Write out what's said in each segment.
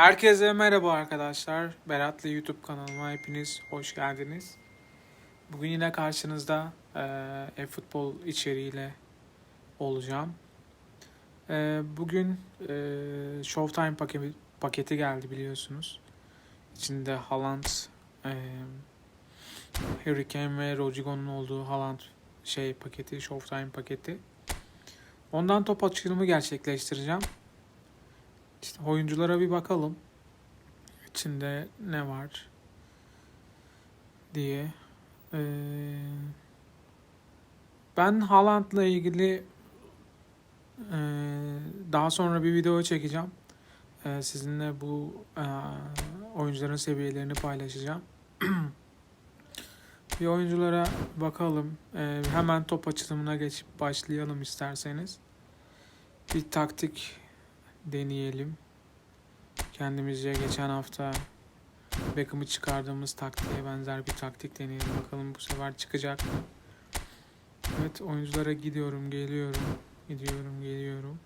Herkese merhaba arkadaşlar. Berat'la YouTube kanalıma hepiniz hoş geldiniz. Bugün yine karşınızda eee e-futbol içeriğiyle olacağım. Eee, bugün eee Showtime paketi, paketi geldi biliyorsunuz. İçinde Haaland, eee Harry Kane ve Rodrigo'nun olduğu Haaland şey paketi, Showtime paketi. Ondan top açılımı gerçekleştireceğim. İşte oyunculara bir bakalım. İçinde ne var diye. Ee, ben Haaland'la ilgili e, daha sonra bir video çekeceğim. Ee, sizinle bu e, oyuncuların seviyelerini paylaşacağım. bir oyunculara bakalım. Ee, hemen top açılımına geçip başlayalım isterseniz. Bir taktik deneyelim. Kendimizce geçen hafta Beckham'ı çıkardığımız taktiğe benzer bir taktik deneyelim. Bakalım bu sefer çıkacak mı? Evet oyunculara gidiyorum, geliyorum. Gidiyorum, geliyorum.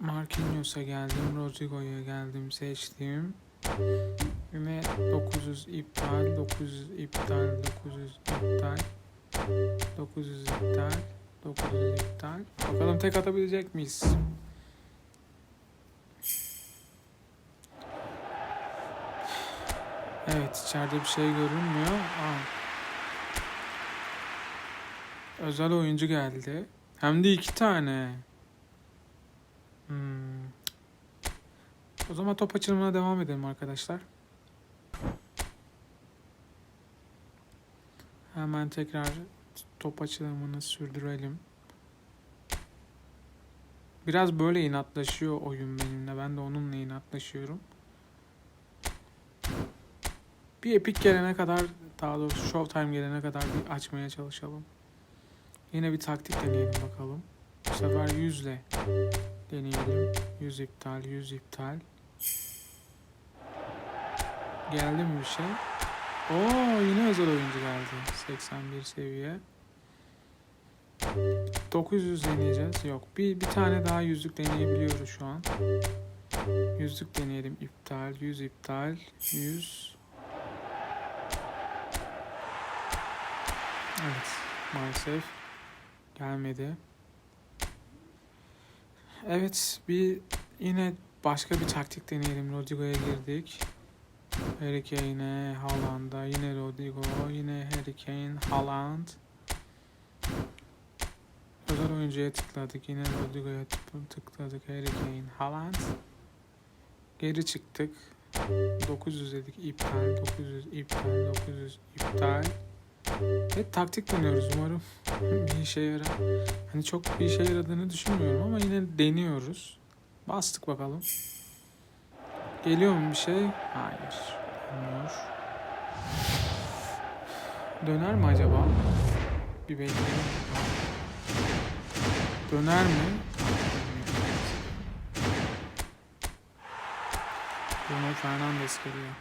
Marquinhos'a geldim, Rodrigo'ya geldim, seçtim. Yine 900 iptal, 900 iptal, 900 iptal, 900 iptal. 900 iptal. Bakalım tek atabilecek miyiz? Evet içeride bir şey görünmüyor. Aa. Özel oyuncu geldi. Hem de iki tane. Hmm. O zaman top açılımına devam edelim arkadaşlar. Hemen tekrar top açılımını sürdürelim. Biraz böyle inatlaşıyor oyun benimle. Ben de onunla inatlaşıyorum. Bir epik gelene kadar, daha doğrusu Showtime gelene kadar bir açmaya çalışalım. Yine bir taktik deneyelim bakalım. Bu sefer 100 ile deneyelim. 100 iptal, 100 iptal. Geldi mi bir şey? Oo yine özel oyuncu geldi. 81 seviye. 900 deneyeceğiz. Yok. Bir, bir tane daha yüzlük deneyebiliyoruz şu an. Yüzlük deneyelim. İptal. 100 iptal. 100. Evet. Maalesef. Gelmedi. Evet. Bir yine başka bir taktik deneyelim. Rodrigo'ya girdik. Harry Kane'e, Haaland'a, yine Rodrigo, yine Harry Kane, Haaland. Özel oyuncuya tıkladık, yine Rodrigo'ya tık- tıkladık, Harry Kane, Haaland. Geri çıktık. 900 dedik, iptal, 900 iptal, 900 iptal. Evet taktik deniyoruz umarım bir işe yarar. Hani çok bir işe yaradığını düşünmüyorum ama yine deniyoruz. Bastık bakalım. Geliyor mu bir şey? Hayır. Gelmiyor. Döner mi acaba? Bir bekleyelim. Döner mi? Bruno Fernandes geliyor.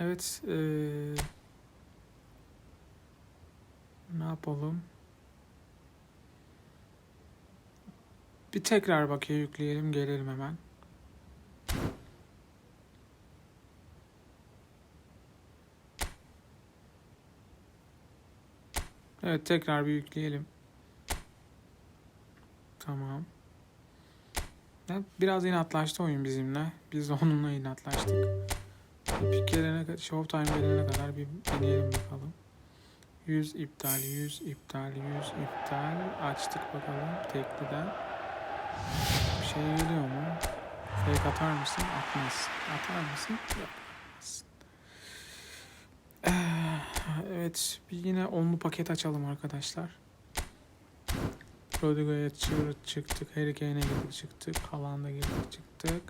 Evet. eee, ne yapalım? Bir tekrar bakiye yükleyelim gelelim hemen. Evet tekrar bir yükleyelim. Tamam. Biraz inatlaştı oyun bizimle. Biz onunla inatlaştık. Epic gelene Showtime gelene kadar bir deneyelim bakalım. 100 iptal, 100 iptal, 100 iptal. Açtık bakalım tekliden. Bir şey geliyor mu? Fake atar mısın? Atmaz. Atar mısın? Yapmaz. Evet, bir yine onlu paket açalım arkadaşlar. Rodrigo'ya çı- çıktık, Harry Kane'e girdik çıktık, Haaland'a girdik çıktık.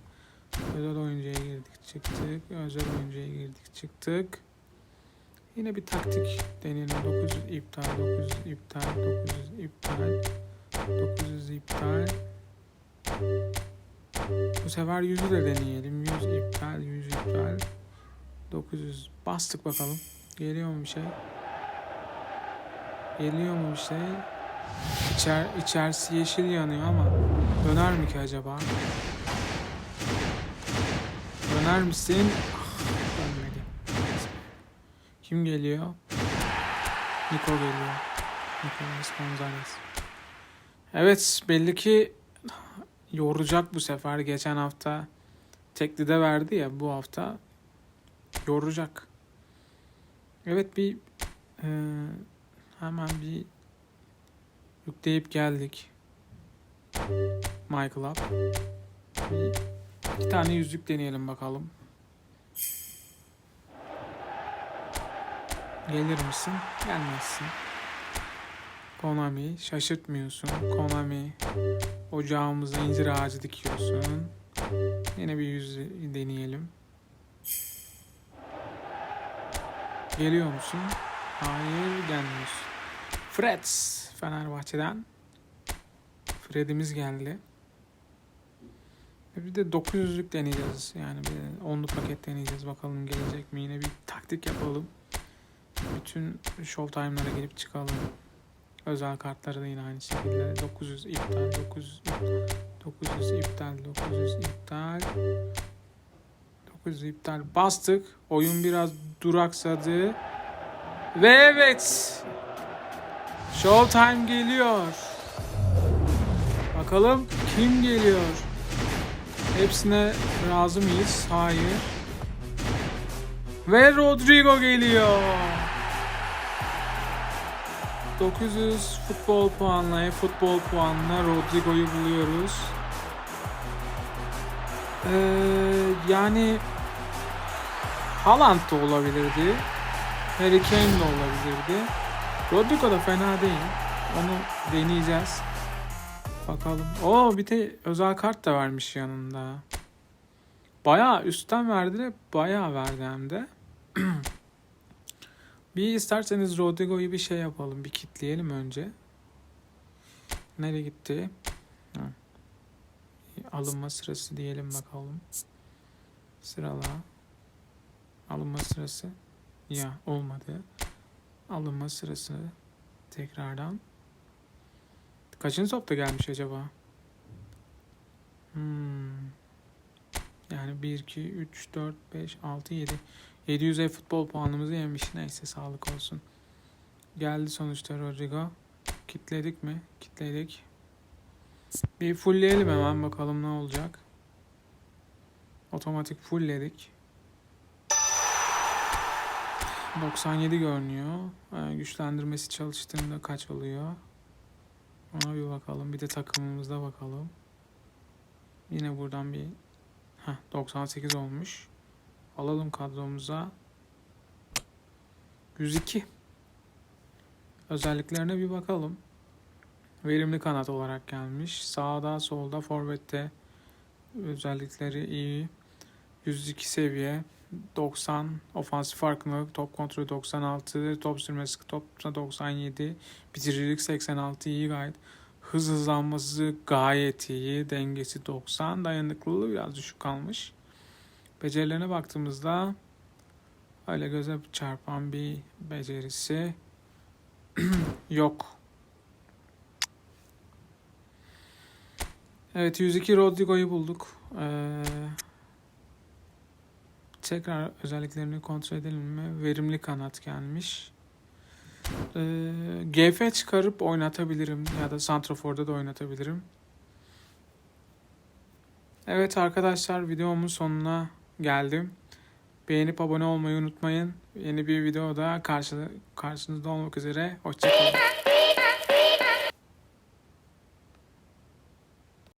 Özel oyuncuya girdik çıktık, özel oyuncuya girdik çıktık. Yine bir taktik deneyelim. 900 iptal, 900 iptal, 900 iptal, 900 iptal. Bu sefer 100'ü de deneyelim. 100 iptal, 100 iptal. 900 bastık bakalım. Geliyor mu bir şey? Geliyor mu bir şey? İçer, içerisi yeşil yanıyor ama döner mi ki acaba? Döner misin? Ah, dönmedi. Kim geliyor? Nico geliyor. Nicolas Gonzalez. Evet belli ki yoracak bu sefer. Geçen hafta teklide verdi ya bu hafta yoracak. Evet bir e, hemen bir yükleyip geldik. Michael Up. Bir, iki tane yüzlük deneyelim bakalım. Gelir misin? Gelmezsin. Konami şaşırtmıyorsun. Konami ocağımıza incir ağacı dikiyorsun. Yine bir yüz deneyelim. Geliyor musun? Hayır gelmiyorsun. Freds Fenerbahçe'den. Fred'imiz geldi. Bir de 900'lük deneyeceğiz. Yani bir onlu paket deneyeceğiz. Bakalım gelecek mi? Yine bir taktik yapalım. Bütün Showtime'lara gelip çıkalım. Özel kartları da yine aynı şekilde. 900 iptal, 900 iptal, 900 iptal, 900 iptal. 900 iptal. Bastık. Oyun biraz duraksadı. Ve evet. Showtime geliyor. Bakalım kim geliyor? Hepsine razı mıyız? Hayır. Ve Rodrigo geliyor. 900 futbol puanla, futbol puanla Rodrigo'yu buluyoruz. Ee, yani Haaland da olabilirdi. Harry Kane de olabilirdi. Rodrigo da fena değil. Onu deneyeceğiz. Bakalım. Oo bir de özel kart da vermiş yanında. Bayağı üstten verdi de bayağı verdi hem de. bir isterseniz Rodrigo'yu bir şey yapalım. Bir kitleyelim önce. Nereye gitti? Alınma sırası diyelim bakalım. Sırala. Alınma sırası. Ya olmadı. Alınma sırası tekrardan. Kaçıncı topta gelmiş acaba? Hmm. Yani 1, 2, 3, 4, 5, 6, 7. 700 ev futbol puanımızı yemiş. Neyse sağlık olsun. Geldi sonuçta Rodrigo. Kitledik mi? Kitledik. Bir fullleyelim hemen bakalım ne olacak. Otomatik fullledik. 97 görünüyor. Ee, güçlendirmesi çalıştığında kaç oluyor? Ona bir bakalım. Bir de takımımızda bakalım. Yine buradan bir Heh, 98 olmuş. Alalım kadromuza. 102. Özelliklerine bir bakalım. Verimli kanat olarak gelmiş. Sağda solda forvette özellikleri iyi. 102 seviye. 90 ofansif farkındalık, top kontrolü 96, top sürmesi top 97, bitiricilik 86 iyi gayet. Hız hızlanması gayet iyi, dengesi 90, dayanıklılığı biraz düşük kalmış. Becerilerine baktığımızda öyle göze çarpan bir becerisi yok. Evet 102 Rodrigo'yu bulduk. Ee, tekrar özelliklerini kontrol edelim mi? Verimli kanat gelmiş. Ee, GF çıkarıp oynatabilirim ya da Santrafor'da da oynatabilirim. Evet arkadaşlar videomun sonuna geldim. Beğenip abone olmayı unutmayın. Yeni bir videoda karşı, karşınızda olmak üzere. Hoşçakalın.